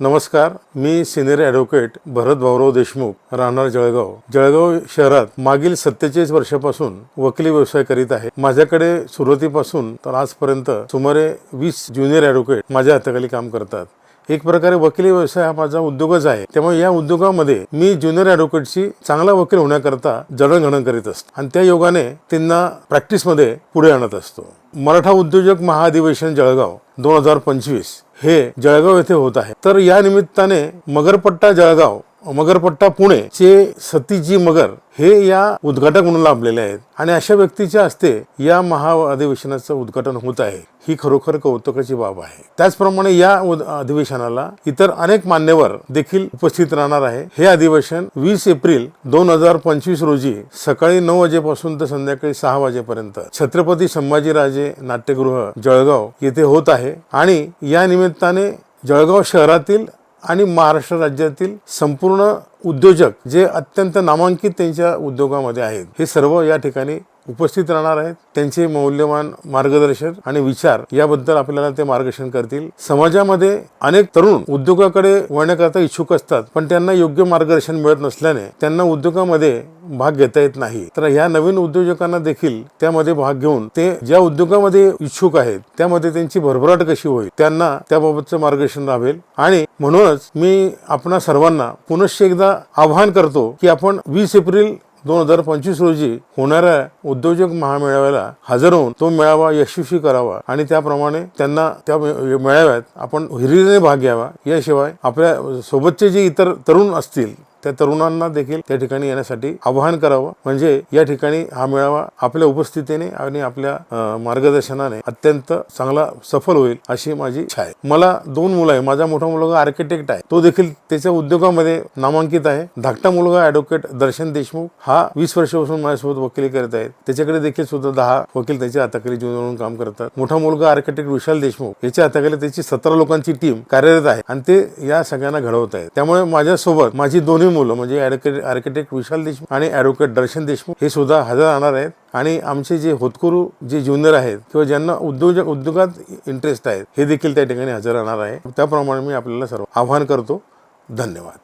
नमस्कार मी senior advocate Bharat Bhaurao Deshmukh राहणार जळगाव. जळगाव शहरात मागील सत्तेचाळीस वर्षापासून वकिली व्यवसाय करीत आहे. माझ्याकडे सुरुवातीपासून तर आजपर्यंत सुमारे वीस ज्युनियर ॲडव्होकेट माझ्या हाताखाली काम करतात. एक प्रकारे वकिली व्यवसाय हा माझा उद्योगच आहे. त्यामुळे या उद्योगामध्ये मी ज्युनियर ॲडव्होकेटची चांगला वकील होण्याकरता जडणघडण करीत असतो आणि त्या योगाने त्यांना प्रॅक्टिसमध्ये पुढे आणत असतो. मराठा उद्योजक महाअधिवेशन जळगाव दोन हजार पंचवीस. हे जळगाव येथे होत आहे. तर या निमित्ताने मगरपट्टा जळगाव मगरपट्टा पुणे चे सतीजी मगर हे या उद्घाटक म्हणून लाभलेले आहेत. आणि अशा व्यक्तीच्या हस्ते या महाअधिवेशनाचं उद्घाटन होत आहे. ही खरोखर कौतुकाची बाब आहे. त्याचप्रमाणे या उद- अधिवेशनाला इतर अनेक मान्यवर देखील उपस्थित राहणार आहे. हे अधिवेशन वीस एप्रिल दोन हजार पंचवीस रोजी सकाळी नऊ वाजेपासून तर संध्याकाळी सहा वाजेपर्यंत छत्रपती संभाजीराजे नाट्यगृह जळगाव येथे होत आहे. आणि या निमित्ताने जळगाव शहरातील आणि महाराष्ट्र राज्यातील संपूर्ण उद्योजक जे अत्यंत नामांकित त्यांच्या उद्योगामध्ये आहेत हे सर्व या ठिकाणी उपस्थित राहणार आहेत. त्यांचे मौल्यवान मार्गदर्शन आणि विचार याबद्दल आपल्याला ते मार्गदर्शन करतील. समाजामध्ये अनेक तरुण उद्योगाकडे वळण्याकरता इच्छुक असतात पण त्यांना योग्य मार्गदर्शन मिळत नसल्याने त्यांना उद्योगामध्ये भाग घेता येत नाही. तर ह्या नवीन उद्योजकांना देखील त्यामध्ये भाग घेऊन ते ज्या उद्योगामध्ये इच्छुक आहेत त्यामध्ये त्यांची भरभराट कशी होईल त्यांना त्याबाबतचं मार्गदर्शन राहील. आणि म्हणूनच मी आपणा सर्वांना पुनश्च एकदा आवाहन करतो की आपण वीस एप्रिल दोन हजार पंचवीस रोजी होणाऱ्या उद्योजक महामेळाव्याला हजर होऊन तो मेळावा यशस्वी करावा आणि त्याप्रमाणे त्यांना त्या मेळाव्यात आपण हिरीने भाग घ्यावा. याशिवाय आपल्या सोबतचे जे इतर तरुण असतील त्या तरुणांना देखील त्या ठिकाणी येण्यासाठी आवाहन करावं. म्हणजे या ठिकाणी हा मेळावा आपल्या उपस्थितीने आणि आपल्या मार्गदर्शनाने अत्यंत चांगला सफल होईल अशी माझी इच्छा आहे. मला दोन मुलं आहे. माझा मोठा मुलगा आर्किटेक्ट आहे. तो देखील त्याच्या उद्योगामध्ये नामांकित आहे. धाकटा मुलगा ॲडव्होकेट दर्शन देशमुख. हा वीस वर्षापासून माझ्यासोबत वकिली करत आहेत. त्याच्याकडे देखील सुद्धा दहा वकील त्याच्या हाताखाली जीवन म्हणून काम करतात. मोठा मुलगा आर्किटेक्ट विशाल देशमुख. याच्या हाताखाली त्याची सतरा लोकांची टीम कार्यरत आहे. आणि ते या सगळ्यांना घडवत आहेत. त्यामुळे माझ्यासोबत माझी दोन्ही मुलं म्हणजे ॲडव्होकेट आर्किटेक्ट विशाल देशमुख आणि ॲडव्होकेट दर्शन देशमुख हे सुद्धा हजर राहणार आहेत. आणि आमचे जे होतकरू जे ज्युनियर आहेत किंवा ज्यांना उद्योजक उद्योगात इंटरेस्ट आहेत हे देखील त्या ठिकाणी हजर राहणार आहे. त्याप्रमाणे मी आपल्याला सर्व आवाहन करतो. धन्यवाद.